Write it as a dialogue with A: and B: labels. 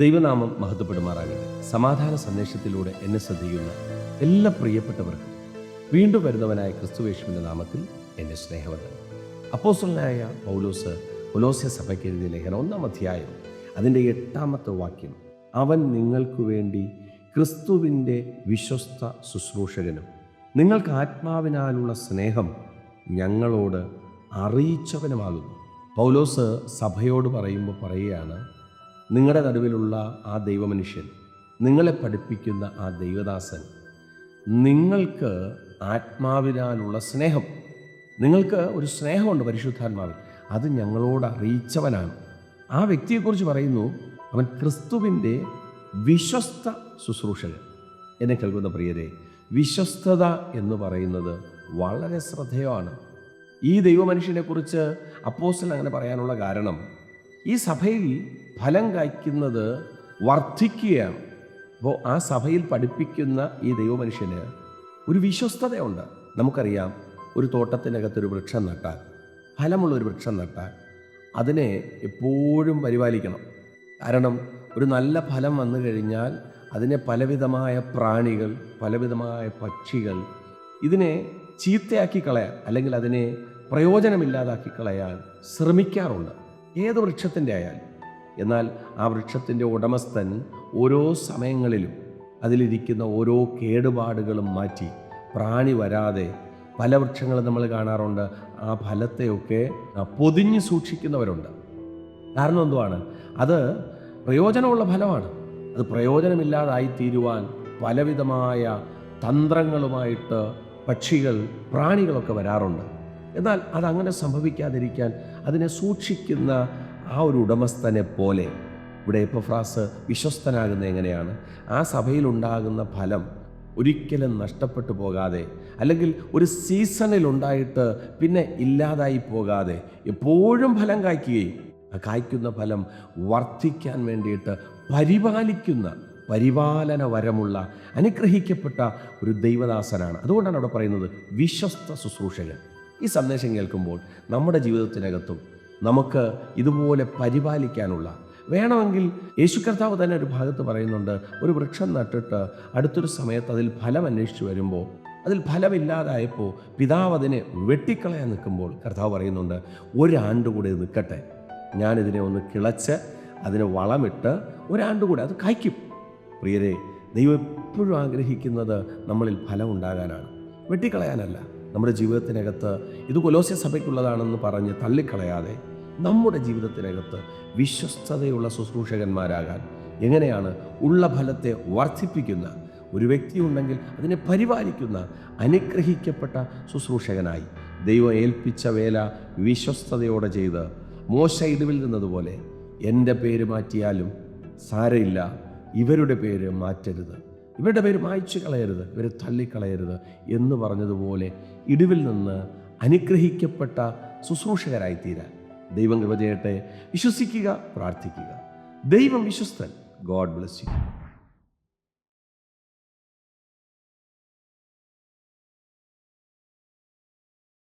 A: ദൈവനാമം മഹത്വപ്പെടുമാറാകട്ടെ. സമാധാന സന്ദേശത്തിലൂടെ എന്നെ ശ്രദ്ധിക്കുന്ന എല്ലാ പ്രിയപ്പെട്ടവർക്കും വീണ്ടും വരുന്നവനായ ക്രിസ്തുവേശുവിന്റെ നാമത്തിൽ എന്റെ സ്നേഹവന്ദനം. അപ്പോസ്റ്റലനായ പൗലോസ് പുലോസ്യ സഭയ്ക്ക് എഴുതിയ ലേഖനം ഒന്നാം അധ്യായം അതിന്റെ എട്ടാമത്തെ വാക്യം അവൻ നിങ്ങൾക്ക് വേണ്ടി ക്രിസ്തുവിന്റെ വിശ്വസ്ത ശുശ്രൂഷകനും നിങ്ങൾക്ക് ആത്മാവിനാലുള്ള സ്നേഹം ഞങ്ങളോട് അറിയിച്ചവനുമാകുന്നു. പൗലോസ് സഭയോട് പറയുമ്പോൾ പറയുകയാണ് നിങ്ങളുടെ നടുവിലുള്ള ആ ദൈവമനുഷ്യൻ നിങ്ങളെ പഠിപ്പിക്കുന്ന ആ ദൈവദാസൻ നിങ്ങൾക്ക് ആത്മാവിനാലുള്ള സ്നേഹം നിങ്ങൾക്ക് ഒരു സ്നേഹമുണ്ട് പരിശുദ്ധാത്മാവിൽ അത് ഞങ്ങളോട് അറിയിച്ചവനാണ്. ആ വ്യക്തിയെക്കുറിച്ച് പറയുന്നു അവൻ ക്രിസ്തുവിന്റെ വിശ്വസ്ത ശുശ്രൂഷകൻ. എന്നെ കേൾക്കുന്ന പ്രിയരെ വിശ്വസ്തത എന്ന് പറയുന്നത് വളരെ ശ്രദ്ധേയമാണ്. ഈ ദൈവമനുഷ്യനെക്കുറിച്ച് അപ്പോസ്റ്റൽ അങ്ങനെ പറയാനുള്ള കാരണം ഈ സഭയിൽ ഫലം കായ്ക്കുന്നത് വർദ്ധിക്കുകയാണ്. അപ്പോൾ ആ സഭയിൽ പഠിപ്പിക്കുന്ന ഈ ദൈവമനുഷ്യന് ഒരു വിശ്വസ്തതയുണ്ട്. നമുക്കറിയാം ഒരു തോട്ടത്തിനകത്തൊരു വൃക്ഷം നട്ടാൽ ഫലമുള്ളൊരു വൃക്ഷം നട്ടാൽ അതിനെ എപ്പോഴും പരിപാലിക്കണം. കാരണം ഒരു നല്ല ഫലം വന്നു കഴിഞ്ഞാൽ അതിനെ പലവിധമായ പ്രാണികൾ പലവിധമായ പക്ഷികൾ ഇതിനെ ചീത്തയാക്കി കളയാൻ അല്ലെങ്കിൽ അതിനെ പ്രയോജനമില്ലാതാക്കി കളയാൻ ശ്രമിക്കാറുണ്ട്. ഏത് വൃക്ഷത്തിന്റെ ആയാലും. എന്നാൽ ആ വൃക്ഷത്തിന്റെ ഉടമസ്ഥൻ ഓരോ സമയങ്ങളിലും അതിലിരിക്കുന്ന ഓരോ കേടുപാടുകളും മാറ്റി പ്രാണി വരാതെ പല വൃക്ഷങ്ങളും നമ്മൾ കാണാറുണ്ട്. ആ ഫലത്തെയൊക്കെ പൊതിഞ്ഞ് സൂക്ഷിക്കുന്നവരുണ്ട്. കാരണം എന്തുവാണ്? അത് പ്രയോജനമുള്ള ഫലമാണ്. അത് പ്രയോജനമില്ലാതായി തീരുവാൻ പലവിധമായ തന്ത്രങ്ങളുമായിട്ട് പക്ഷികൾ പ്രാണികളൊക്കെ വരാറുണ്ട്. എന്നാൽ അതങ്ങനെ സംഭവിക്കാതിരിക്കാൻ അതിനെ സൂക്ഷിക്കുന്ന ആ ഒരു ഉടമസ്ഥനെ പോലെ ഇവിടെ എപ്പഫ്രാസ് വിശ്വസ്തനാകുന്ന എങ്ങനെയാണ്? ആ സഭയിലുണ്ടാകുന്ന ഫലം ഒരിക്കലും നഷ്ടപ്പെട്ടു പോകാതെ അല്ലെങ്കിൽ ഒരു സീസണിൽ ഉണ്ടായിട്ട് പിന്നെ ഇല്ലാതായി പോകാതെ എപ്പോഴും ഫലം കായ്ക്കുകയും ആ കായ്ക്കുന്ന ഫലം വർദ്ധിക്കാൻ വേണ്ടിയിട്ട് പരിപാലിക്കുന്ന പരിപാലന വരമുള്ള അനുഗ്രഹിക്കപ്പെട്ട ഒരു ദൈവദാസനാണ്. അതുകൊണ്ടാണ് അവിടെ പറയുന്നത് വിശ്വസ്ത ശുശ്രൂഷകൻ. ഈ സന്ദേശം കേൾക്കുമ്പോൾ നമ്മുടെ ജീവിതത്തിനകത്തും നമുക്ക് ഇതുപോലെ പരിപാലിക്കാനുള്ള. വേണമെങ്കിൽ യേശു കർത്താവ് തന്നെ ഒരു ഭാഗത്ത് പറയുന്നുണ്ട് ഒരു വൃക്ഷം നട്ടിട്ട് അടുത്തൊരു സമയത്ത് അതിൽ ഫലം അന്വേഷിച്ച് വരുമ്പോൾ അതിൽ ഫലമില്ലാതായപ്പോൾ പിതാവ് അതിനെ വെട്ടിക്കളയാൻ നിൽക്കുമ്പോൾ കർത്താവ് പറയുന്നുണ്ട് ഒരാണ്ട് കൂടെ നിൽക്കട്ടെ. ഞാനിതിനെ ഒന്ന് കിളച്ച് അതിനെ വളമിട്ട് ഒരാണ്ട് കൂടെ അത് കായ്ക്കും പ്രിയരെ ദൈവം എപ്പോഴും ആഗ്രഹിക്കുന്നത് നമ്മളിൽ ഫലം ഉണ്ടാകാനാണ്. വെട്ടിക്കളയാനല്ല. നമ്മുടെ ജീവിതത്തിനകത്ത് ഇത് കൊലോസ്യ സഭയ്ക്കുള്ളതാണെന്ന് പറഞ്ഞ് തള്ളിക്കളയാതെ നമ്മുടെ ജീവിതത്തിനകത്ത് വിശ്വസ്തതയുള്ള ശുശ്രൂഷകന്മാരാകാൻ എങ്ങനെയാണ് ഉള്ള ഫലത്തെ വർദ്ധിപ്പിക്കുന്ന ഒരു വ്യക്തി ഉണ്ടെങ്കിൽ അതിനെ പരിപാലിക്കുന്ന അനുഗ്രഹിക്കപ്പെട്ട ശുശ്രൂഷകനായി ദൈവം ഏൽപ്പിച്ച വേല വിശ്വസ്തയോടെ ചെയ്ത് മോശ ഇടിവിൽ നിന്നതുപോലെ എന്റെ പേര് മാറ്റിയാലും സാരയില്ല ഇവരുടെ പേര് മാറ്റരുത്. ഇവരുടെ പേര് മായ്ച്ചു കളയരുത് ഇവരെ തള്ളിക്കളയരുത് എന്ന് പറഞ്ഞതുപോലെ ഇടിവിൽ നിന്ന് അനുഗ്രഹിക്കപ്പെട്ട ശുശ്രൂഷകരായി തീരാൻ ദൈവം കൃപ ചെയ്യട്ടെ. വിശ്വസിക്കുക പ്രാർത്ഥിക്കുക. ദൈവം വിശ്വസ്തൻ. God bless you.